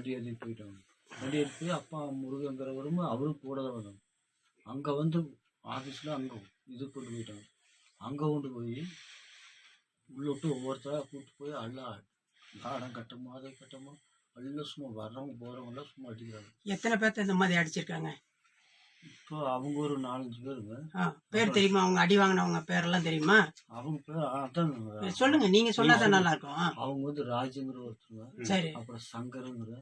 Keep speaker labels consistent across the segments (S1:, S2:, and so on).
S1: வண்டி ஏறி போயிட்டாங்க. வண்டி ஏறி போய் அப்பா முருகங்கிறவரும் அவரும் கூட தான் வந்தாங்க. அங்கே வந்து ஆஃபீஸில் அங்கே இது கொண்டு போயிட்டாங்க. அங்கே கொண்டு போய் உள்ளிட்டு ஒவ்வொருத்தராக கூப்பிட்டு போய் எல்லாம் ஆடம் கட்டமா அதை கட்டமா எல்லாம் சும்மா வர்றவங்க போகிறவங்களாம் சும்மா அடிக்கிறாங்க.
S2: எத்தனை பேர்த்த இந்த மாதிரி அடிச்சிருக்காங்க?
S1: இப்போ அவங்க ஒரு நாலஞ்சு பேருங்க
S2: பேர் தெரியுமா? அவங்க அடி வாங்கினவங்க பேரெல்லாம் தெரியுமா?
S1: அவங்க பேர் அதான்.
S2: சொல்லுங்க நீங்க சொன்னாதான் நல்லா இருக்கும்.
S1: அவங்க வந்து ராஜங்கிற ஒருத்தருங்க
S2: சரி.
S1: அப்புறம் சங்கருங்கிற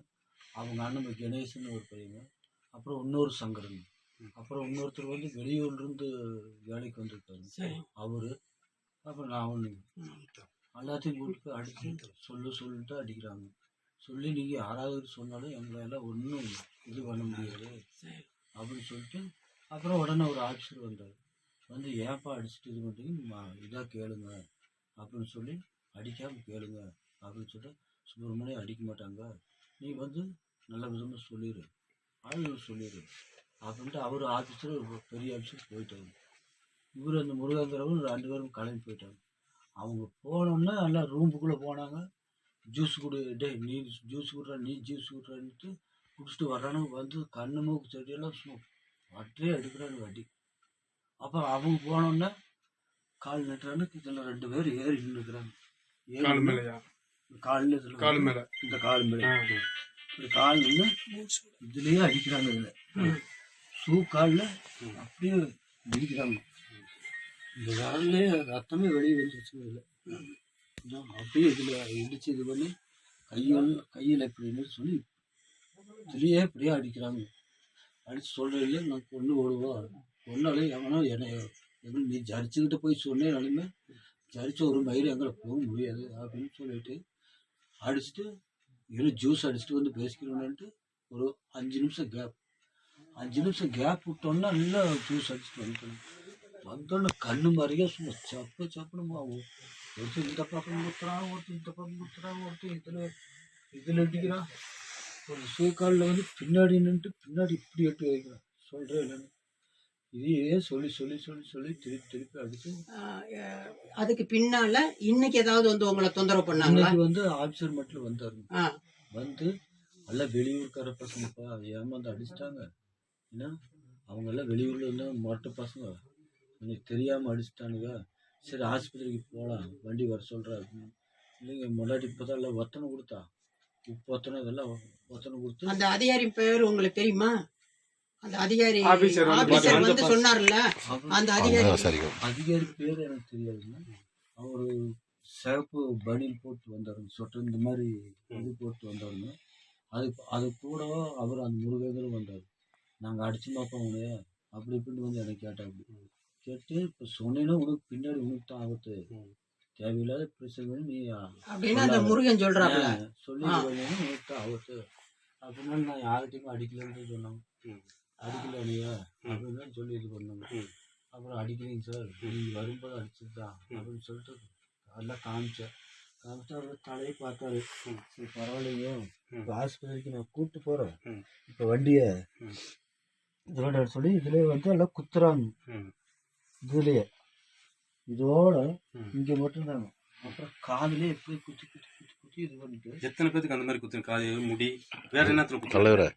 S1: அவங்க அண்ணன் கணேசன் ஒரு பையங்க அப்புறம் இன்னொரு சங்கருங்க அப்புறம் இன்னொருத்தர் வந்து வெளியூர்ல இருந்து வேலைக்கு வந்திருக்காரு.
S2: சரி.
S1: அவரு அப்புறம் நான் ஒன்று எல்லாத்தையும் போய் அடிச்சு சொல்லு சொல்லிட்டு அடிக்கிறாங்க. சொல்லி நீங்க யாராவது சொன்னாலும் எங்களை எல்லாம் ஒன்றும் இது பண்ண முடியாது.
S2: சரி.
S1: அப்படின்னு சொல்லிட்டு அப்புறம் உடனே ஒரு ஆஃபீஸர் வந்தார். வந்து ஏன்ப்பா அடிச்சுட்டு இது பண்ணுறீங்க இதாக கேளுங்க. அப்படின்னு சொல்லி அடிக்காம கேளுங்க. அப்படின்னு சொல்லிட்டு சுப்பிரமணியம் அடிக்க மாட்டாங்க. நீ வந்து நல்ல விதமாக சொல்லிடு அது சொல்லிடு அப்படின்ட்டு அவர் ஆஃபீஸர் பெரிய ஆஃபீஸர் போயிட்டாங்க இவர் அந்த முருகாங்கிறவர் ரெண்டு பேரும் கிளம்பி போயிட்டாங்க. அவங்க போனோம்னா எல்லாம் ரூமுக்குள்ளே போனாங்க. ஜூஸ் குடு டேய் நீ ஜூஸ் குடுறா நீ ஜூஸ் குடுறான்ட்டு குடிச்சிட்டு வர்றானுங்க வந்து கண்ணு மூக்கு செடியெல்லாம் சும்மா வட்டியே எடுக்கிறானு வட்டி. அப்போ அவங்க போனோன்னே கால் நட்டுறானு இதில் ரெண்டு பேர் ஏறி நின்றுக்கிறாங்க காலில் இதில்
S3: கால் மேல.
S1: இந்த கால் மேலே. இப்படி கால் நின்று இதுலேயே அடிக்கிறாங்க இதில். ஷூ காலில் அப்படியே இடிக்கிறாங்க இந்த விரல்லே ரத்தமே வெளியே வந்துருச்சு இதில். அப்படியே இதில் இடிச்சு இது பண்ணி கையில் கையில் இப்படின்னு சொல்லி இதுலேயே இப்படியே அடிக்கிறாங்க. அடித்து சொல்கிறதில்ல நான் கொண்டு ஓடுவோம் கொண்டாலே எவனோ என்னை எங்க நீ ஜரிச்சுக்கிட்டு போய் சொன்னேனாலுமே ஜரிச்சு ஒரு மயில் எங்களை போக முடியாது அப்படின்னு சொல்லிட்டு அடிச்சுட்டு இன்னும் ஜூஸ் அடிச்சுட்டு வந்து பேசிக்கிறோன்னுட்டு ஒரு அஞ்சு நிமிஷம் கேப் அஞ்சு நிமிஷம் கேப் விட்டோன்னா நல்லா ஜூஸ் அடிச்சுட்டு வந்துட்டோம். வந்தோடனே கண்ணு மாதிரியே சும்மா சப்பு சப்புனுமா ஒருத்தர் இந்த பக்கம் குத்துறான் ஒருத்தர் இந்த பக்கம் குத்துறான் ஒருத்தர் இதில் இதில் அடிக்கிறான். ஒரு சூக்காலில் வந்து பின்னாடி நின்றுட்டு பின்னாடி இப்படி எட்டு வைக்கிறான். சொல்கிறேன் இல்லைன்னு. இதையே சொல்லி சொல்லி சொல்லி சொல்லி திருப்பி திருப்பி அடிச்சு
S2: அதுக்கு பின்னால இன்னைக்கு ஏதாவது வந்து உங்களை தொந்தரவு பண்ணாங்களா?
S1: இன்னைக்கு வந்து ஆஃபீஸர் மட்டும் வந்தாருங்க. வந்து எல்லாம் வெளியூர்கார பசங்கப்பா ஏமாந்து அடிச்சிட்டாங்க. ஏன்னா அவங்க எல்லாம் வெளியூர்ல இருந்து மொட்டை பசங்க. எனக்கு தெரியாம அடிச்சிட்டானுங்க. சரி ஆஸ்பத்திரிக்கு போகலாம் வண்டி வர சொல்கிறேன் அப்படின்னு இல்லைங்க முன்னாடி இப்போ தான் எல்லாம் ஒத்தனை கொடுத்தா. ஒத்தனை இதெல்லாம் ஒத்தனை கொடுத்து
S2: அந்த அதிகாரி பேர் உங்களுக்கு தெரியுமா? அந்த அதிகாரி
S3: ஆபீசர் வந்து
S2: சொன்னார்ல. அந்த அதிகாரி
S1: அதிகாரி பேர் எனக்கு தெரியாதுங்க. அவர் சிவப்பு பனியன் போட்டு வந்தாருங்க. சொட்டர் இந்த மாதிரி இது போட்டு வந்தாருங்க. அது அது கூட அவர் அந்த முருகேந்திரம் வந்தார். நாங்கள் அடிச்சு பார்ப்போம் உனைய அப்படி இப்படின்னு வந்து எனக்கு கேட்டாங்க கேட்டு இப்போ சொன்னீங்கன்னா உனக்கு பின்னாடி உனக்கு தான் ஆபத்து. தேவையில்லாத பிரச்சனை நீ
S2: அப்படின்னு அந்த முருகன்
S1: ஆ, சொல்லி ஆபத்து அப்படின்னா நான் யார்கிட்டையும் அடிக்கலன்னு சொன்னாங்க. அடிக்கல நீயா அப்படின்னு சொல்லி இது பண்ணாங்க. அப்புறம் அடிக்கிறீங்க சார் நீங்கள் வரும்போது அடிச்சது தான் அப்படின்னு சொல்லிட்டு எல்லாம் காமிச்சேன் காமிச்சு அவர் தலையை பார்த்தாரு. சரி பரவாயில்லைங்க
S3: ம்.
S1: இப்போ ஆஸ்பத்திரிக்கு நான் கூப்பிட்டு போகிறேன். இப்போ வண்டியை. இதோட சொல்லி இதுலேயே வந்து எல்லாம் குத்துறாங்க. இதுலேயே இதோட. இங்கே மட்டும்தாங்க. அப்புறம் காதுலேயே எப்படி குத்தி குத்தி குத்தி குத்தி இது பண்ணிட்டு
S3: எத்தனை பேத்துக்கு அந்த மாதிரி குத்துன? காது முடி வேற என்னத்துல குத்து
S4: தலைவரே.